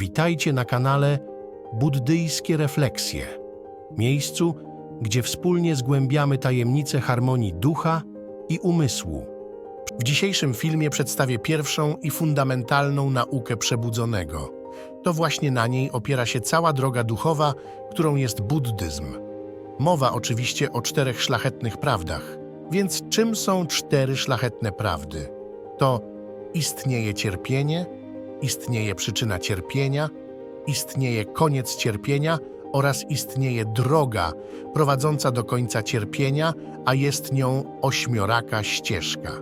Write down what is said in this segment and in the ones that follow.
Witajcie na kanale Buddyjskie Refleksje, miejscu, gdzie wspólnie zgłębiamy tajemnice harmonii ducha i umysłu. W dzisiejszym filmie przedstawię pierwszą i fundamentalną naukę przebudzonego. To właśnie na niej opiera się cała droga duchowa, którą jest buddyzm. Mowa oczywiście o czterech szlachetnych prawdach. Więc czym są cztery szlachetne prawdy? To istnieje cierpienie, istnieje przyczyna cierpienia, istnieje koniec cierpienia oraz istnieje droga prowadząca do końca cierpienia, a jest nią ośmioraka ścieżka.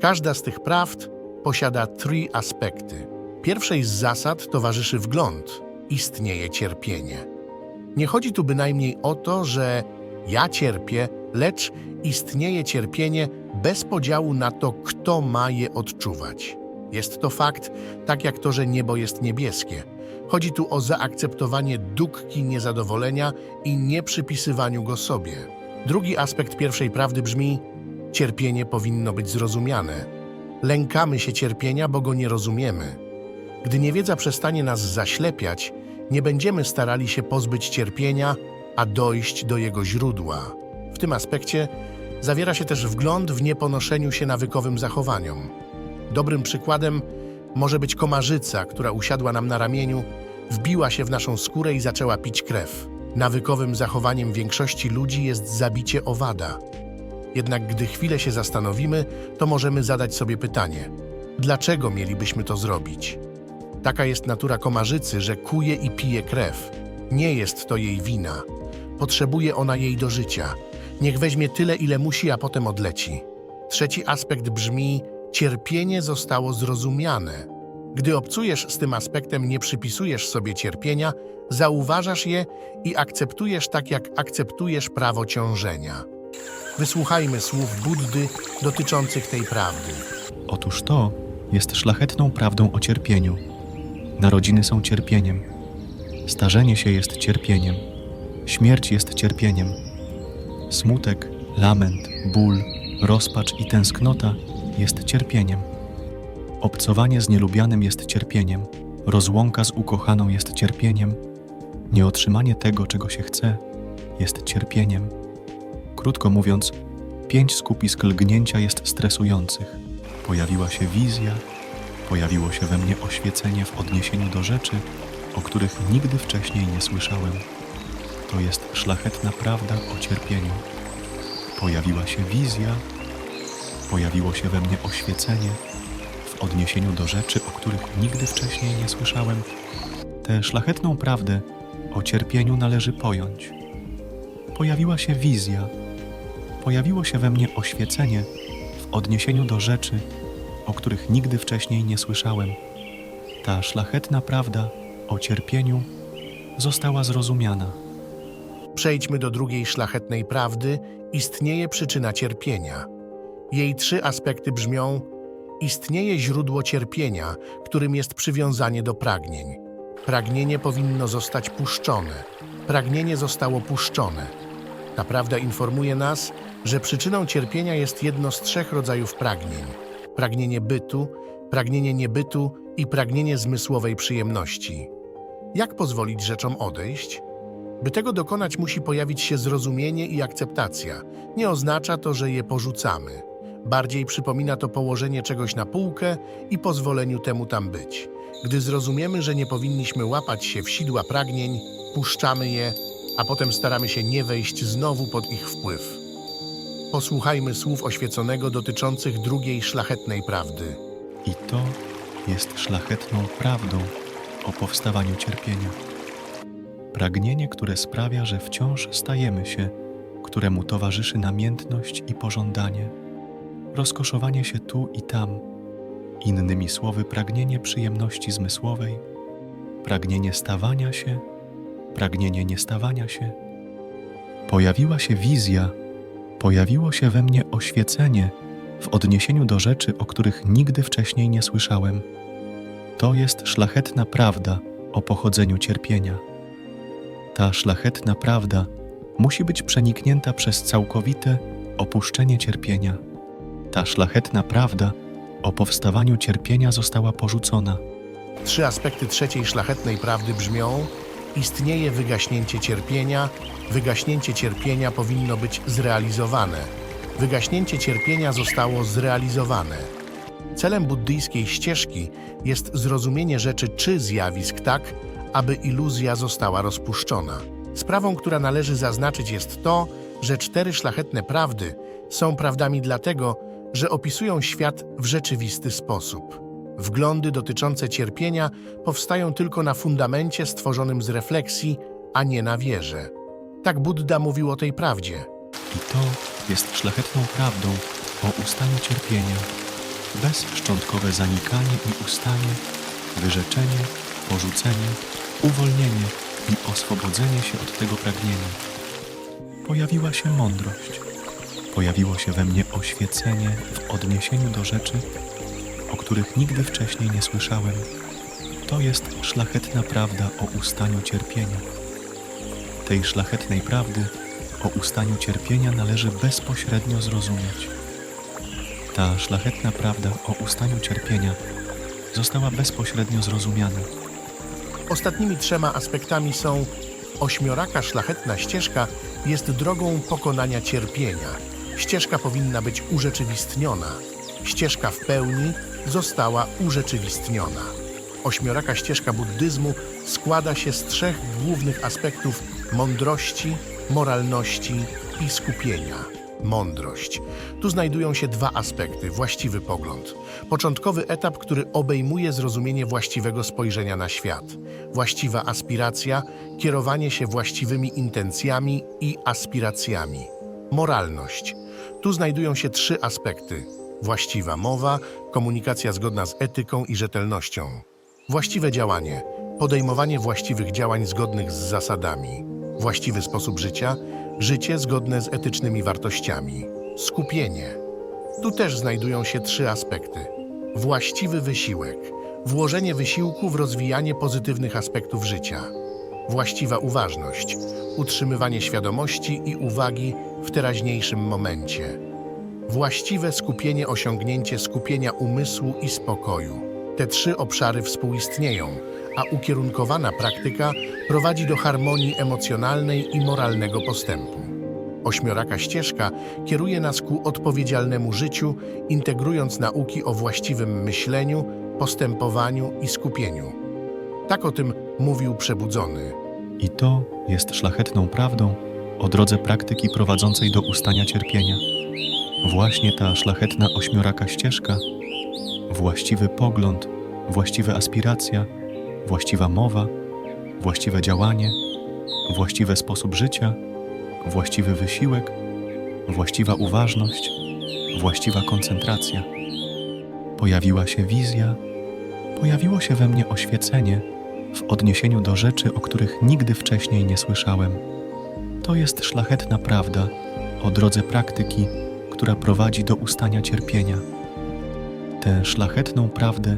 Każda z tych prawd posiada trzy aspekty. Pierwszej z zasad towarzyszy wgląd. Istnieje cierpienie. Nie chodzi tu bynajmniej o to, że ja cierpię, lecz istnieje cierpienie bez podziału na to, kto ma je odczuwać. Jest to fakt, tak jak to, że niebo jest niebieskie. Chodzi tu o zaakceptowanie dukki niezadowolenia i nie przypisywaniu go sobie. Drugi aspekt pierwszej prawdy brzmi: cierpienie powinno być zrozumiane. Lękamy się cierpienia, bo go nie rozumiemy. Gdy niewiedza przestanie nas zaślepiać, nie będziemy starali się pozbyć cierpienia, a dojść do jego źródła. W tym aspekcie zawiera się też wgląd w nieponoszeniu się nawykowym zachowaniom. Dobrym przykładem może być komarzyca, która usiadła nam na ramieniu, wbiła się w naszą skórę i zaczęła pić krew. Nawykowym zachowaniem większości ludzi jest zabicie owada. Jednak gdy chwilę się zastanowimy, to możemy zadać sobie pytanie: dlaczego mielibyśmy to zrobić? Taka jest natura komarzycy, że kuje i pije krew. Nie jest to jej wina. Potrzebuje ona jej do życia. Niech weźmie tyle, ile musi, a potem odleci. Trzeci aspekt brzmi: cierpienie zostało zrozumiane. Gdy obcujesz z tym aspektem, nie przypisujesz sobie cierpienia, zauważasz je i akceptujesz tak, jak akceptujesz prawo ciążenia. Wysłuchajmy słów Buddy dotyczących tej prawdy. Otóż to jest szlachetną prawdą o cierpieniu. Narodziny są cierpieniem. Starzenie się jest cierpieniem. Śmierć jest cierpieniem. Smutek, lament, ból, rozpacz i tęsknota jest cierpieniem. Obcowanie z nielubianym jest cierpieniem. Rozłąka z ukochaną jest cierpieniem. Nieotrzymanie tego, czego się chce, jest cierpieniem. Krótko mówiąc, pięć skupisk lgnięcia jest stresujących. Pojawiła się wizja, pojawiło się we mnie oświecenie w odniesieniu do rzeczy, o których nigdy wcześniej nie słyszałem. To jest szlachetna prawda o cierpieniu. Pojawiła się wizja, pojawiło się we mnie oświecenie w odniesieniu do rzeczy, o których nigdy wcześniej nie słyszałem. Tę szlachetną prawdę o cierpieniu należy pojąć. Pojawiła się wizja, pojawiło się we mnie oświecenie w odniesieniu do rzeczy, o których nigdy wcześniej nie słyszałem. Ta szlachetna prawda o cierpieniu została zrozumiana. Przejdźmy do drugiej szlachetnej prawdy. Istnieje przyczyna cierpienia. Jej trzy aspekty brzmią: istnieje źródło cierpienia, którym jest przywiązanie do pragnień. Pragnienie powinno zostać puszczone. Pragnienie zostało puszczone. Ta prawda informuje nas, że przyczyną cierpienia jest jedno z trzech rodzajów pragnień: pragnienie bytu, pragnienie niebytu i pragnienie zmysłowej przyjemności. Jak pozwolić rzeczom odejść? By tego dokonać, musi pojawić się zrozumienie i akceptacja. Nie oznacza to, że je porzucamy. Bardziej przypomina to położenie czegoś na półkę i pozwoleniu temu tam być. Gdy zrozumiemy, że nie powinniśmy łapać się w sidła pragnień, puszczamy je, a potem staramy się nie wejść znowu pod ich wpływ. Posłuchajmy słów oświeconego dotyczących drugiej szlachetnej prawdy. I to jest szlachetną prawdą o powstawaniu cierpienia. Pragnienie, które sprawia, że wciąż stajemy się, któremu towarzyszy namiętność i pożądanie, rozkoszowanie się tu i tam, innymi słowy, pragnienie przyjemności zmysłowej, pragnienie stawania się, pragnienie niestawania się. Pojawiła się wizja, pojawiło się we mnie oświecenie w odniesieniu do rzeczy, o których nigdy wcześniej nie słyszałem. To jest szlachetna prawda o pochodzeniu cierpienia. Ta szlachetna prawda musi być przeniknięta przez całkowite opuszczenie cierpienia. Ta szlachetna prawda o powstawaniu cierpienia została porzucona. Trzy aspekty trzeciej szlachetnej prawdy brzmią: istnieje wygaśnięcie cierpienia, wygaśnięcie cierpienia powinno być zrealizowane. Wygaśnięcie cierpienia zostało zrealizowane. Celem buddyjskiej ścieżki jest zrozumienie rzeczy czy zjawisk tak, aby iluzja została rozpuszczona. Sprawą, która należy zaznaczyć, jest to, że cztery szlachetne prawdy są prawdami dlatego, że opisują świat w rzeczywisty sposób. Wglądy dotyczące cierpienia powstają tylko na fundamencie stworzonym z refleksji, a nie na wierze. Tak Buddha mówił o tej prawdzie. I to jest szlachetną prawdą o ustaniu cierpienia. Bezszczątkowe zanikanie i ustanie, wyrzeczenie, porzucenie, uwolnienie i oswobodzenie się od tego pragnienia. Pojawiła się mądrość. Pojawiło się we mnie oświecenie w odniesieniu do rzeczy, o których nigdy wcześniej nie słyszałem. To jest szlachetna prawda o ustaniu cierpienia. Tej szlachetnej prawdy o ustaniu cierpienia należy bezpośrednio zrozumieć. Ta szlachetna prawda o ustaniu cierpienia została bezpośrednio zrozumiana. Ostatnimi trzema aspektami są ośmioraka szlachetna ścieżka jest drogą pokonania cierpienia. Ścieżka powinna być urzeczywistniona. Ścieżka w pełni została urzeczywistniona. Ośmioraka ścieżka buddyzmu składa się z trzech głównych aspektów mądrości, moralności i skupienia. Mądrość. Tu znajdują się dwa aspekty: właściwy pogląd. Początkowy etap, który obejmuje zrozumienie właściwego spojrzenia na świat. Właściwa aspiracja, kierowanie się właściwymi intencjami i aspiracjami. Moralność. Tu znajdują się trzy aspekty: właściwa mowa, komunikacja zgodna z etyką i rzetelnością. Właściwe działanie, podejmowanie właściwych działań zgodnych z zasadami. Właściwy sposób życia, życie zgodne z etycznymi wartościami. Skupienie. Tu też znajdują się trzy aspekty: właściwy wysiłek, włożenie wysiłku w rozwijanie pozytywnych aspektów życia, właściwa uważność, utrzymywanie świadomości i uwagi w teraźniejszym momencie, właściwe skupienie, osiągnięcie skupienia umysłu i spokoju. Te trzy obszary współistnieją, a ukierunkowana praktyka prowadzi do harmonii emocjonalnej i moralnego postępu. Ośmioraka ścieżka kieruje nas ku odpowiedzialnemu życiu, integrując nauki o właściwym myśleniu, postępowaniu i skupieniu. Tak o tym mówił przebudzony. I to jest szlachetną prawdą o drodze praktyki prowadzącej do ustania cierpienia. Właśnie ta szlachetna ośmioraka ścieżka, właściwy pogląd, właściwa aspiracja, właściwa mowa, właściwe działanie, właściwy sposób życia, właściwy wysiłek, właściwa uważność, właściwa koncentracja. Pojawiła się wizja, pojawiło się we mnie oświecenie w odniesieniu do rzeczy, o których nigdy wcześniej nie słyszałem. To jest szlachetna prawda o drodze praktyki, która prowadzi do ustania cierpienia. Tę szlachetną prawdę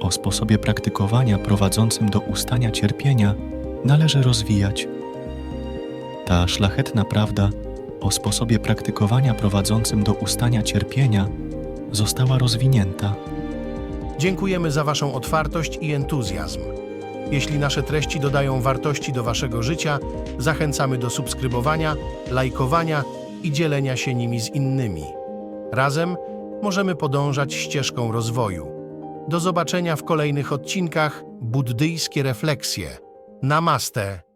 o sposobie praktykowania prowadzącym do ustania cierpienia należy rozwijać. Ta szlachetna prawda o sposobie praktykowania prowadzącym do ustania cierpienia została rozwinięta. Dziękujemy za Waszą otwartość i entuzjazm. Jeśli nasze treści dodają wartości do Waszego życia, zachęcamy do subskrybowania, lajkowania i dzielenia się nimi z innymi. Razem możemy podążać ścieżką rozwoju. Do zobaczenia w kolejnych odcinkach Buddyjskie Refleksje. Namaste.